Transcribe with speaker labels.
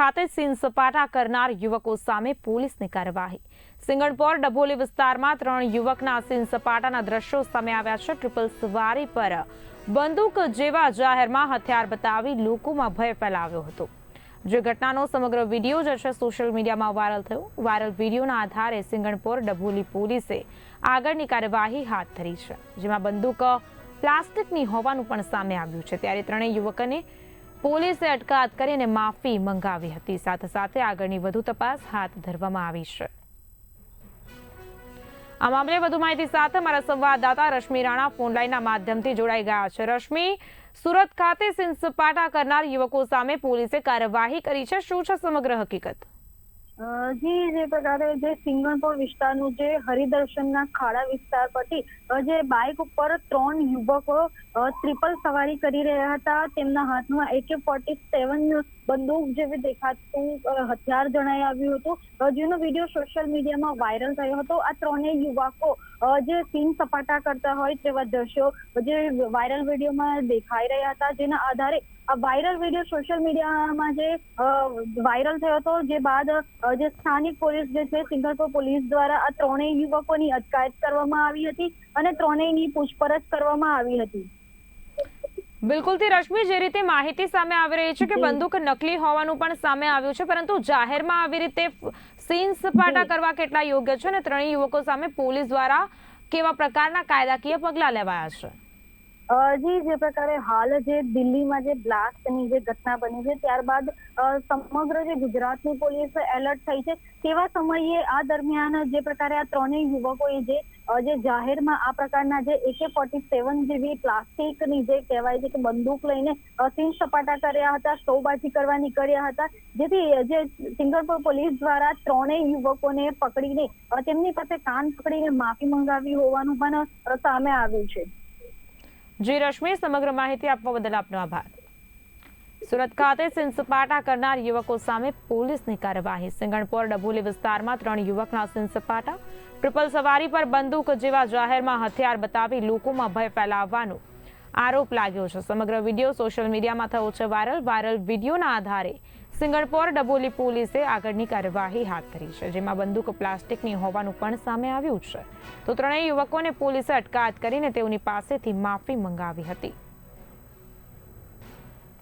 Speaker 1: ખાતે સીન સપાટા કરનાર યુવકો સામે પોલીસની કાર્યવાહી. સિંગણપોર ડભોલી વિસ્તારમાં ત્રણ યુવકના સીન સપાટાના દ્રશ્યો સામે આવ્યા છે. ટ્રિપલ સવારી પર બંદૂક જેવા જાહેરમાં હથિયાર બતાવી લોકોમાં ભય ફેલાવ્યો હતો. જે ઘટનાનો સમગ્ર વીડિયો જે છે સોશિયલ મીડિયામાં વાયરલ થયો. વાયરલ વિડીયોના આધારે સિંગણપોર ડભોલી પોલીસે આગળની કાર્યવાહી હાથ ધરી છે, જેમાં બંદૂક પ્લાસ્ટિકની હોવાનું પણ સામે આવ્યું છે. ત્યારે ત્રણેય યુવકોને પોલીસે અટકાયત કરીને માફી મંગાવી હતી. સાથે સાથે આગળની વધુ તપાસ હાથ ધરવામાં આવી છે. આ મામલે વધુ માહિતી સાથે મારા સંવાદદાતા રશ્મિ રાણા ફોનલાઈનના માધ્યમથી જોડાઈ ગયા છે. રશ્મિ, સુરત ખાતે સિંસપાટા સપાટા કરનાર યુવકો સામે પોલીસે કાર્યવાહી કરી છે. શું છે સમગ્ર હકીકત?
Speaker 2: જી, જે પ્રકારે જે સિંગણપોર વિસ્તારનું જે હરિદર્શનના ખાડા વિસ્તાર પરથી જે બાઇક ઉપર ત્રણ યુવકો ટ્રિપલ સવારી કરી રહ્યા હતા. તેમના હાથમાં એકે ફોર્ટી સેવન બંદૂક જેવી દેખાતું હથિયાર જણાઈ આવ્યું હતું. જેનો વીડિયો સોશિયલ મીડિયામાં વાયરલ થયો હતો. આ ત્રણેય યુવકો જે સીન સપાટા કરતા હોય તેવા દ્રશ્યો, જે વાયરલ વિડીયોમાં દેખાઈ રહ્યા હતા. જેના આધારે આ વાયરલ વીડિયો સોશિયલ મીડિયામાં જે વાયરલ થયો હતો, જે બાદ જે સ્થાનિક પોલીસ જે છે સિંગલપુર પોલીસ દ્વારા આ ત્રણેય યુવકોની અટકાયત કરવામાં આવી હતી અને ત્રણેયની પૂછપરછ કરવામાં આવી હતી.
Speaker 1: બિલકુલથી રશ્મિ જે રીતે માહિતી સામે આવી રહી છે કે બંદૂક નકલી હોવાનું પણ સામે આવ્યું છે પરંતુ જાહેરમાં આવી રીતે સીન સપાટા કરવા કેટલા યોગ્ય છે અને ત્રણેય યુવકો સામે પોલીસ દ્વારા કેવા પ્રકારના કાયદાકીય પગલાં લેવાયા છે?
Speaker 2: જી, જે પ્રકારે હાલ જે દિલ્હીમાં જે બ્લાસ્ટની જે ઘટના બની છે, ત્યારબાદ સમગ્ર જે ગુજરાતની પોલીસ એલર્ટ થઈ છે, તેવા સમયે આ દરમિયાન જે પ્રકારે આ ત્રણેય યુવકોએ જે જે જાહેરમાં આ પ્રકારના જે એકે ફોર્ટી સેવન જેવી પ્લાસ્ટિકની જે કહેવાય છે કે બંદૂક લઈને સીન સપાટા કર્યા હતા શોબાજી કરવા નીકળ્યા હતા, જેથી જે સિંગરપુર પોલીસ દ્વારા ત્રણેય યુવકોને પકડીને તેમની પાસે કાન પકડીને માફી મંગાવી હોવાનું પણ સામે આવ્યું છે.
Speaker 1: જી રશ્મિ, સમગ્ર માહિતી આપવા બદલ આપનો આભાર. સુરત ખાતે સીન સપાટા કરનાર યુવકો સામે પોલીસની કાર્યવાહી. સિંગણપોર ડભોલી વિસ્તારમાં ત્રણ યુવકના સીન સપાટા ટ્રિપલ સવારી પર બંદૂક જેવા જાહેરમાં હથિયાર બતાવી લોકોમાં ભય ફેલાવવાનો આરોપ લાગ્યો છે. સમગ્ર વીડિયો સોશિયલ મીડિયામાં થયો છે વાયરલ. વાયરલ વિડીયોના આધારે સિંગળપોર ડબોલી પોલીસે આગળની કાર્યવાહી હાથ ધરી છે, જેમાં બંદૂક પ્લાસ્ટિકની હોવાનું પણ સામે આવ્યું છે. તો ત્રણેય યુવકોને પોલીસે અટકાયત કરીને તેઓની પાસેથી માફી મંગાવી હતી.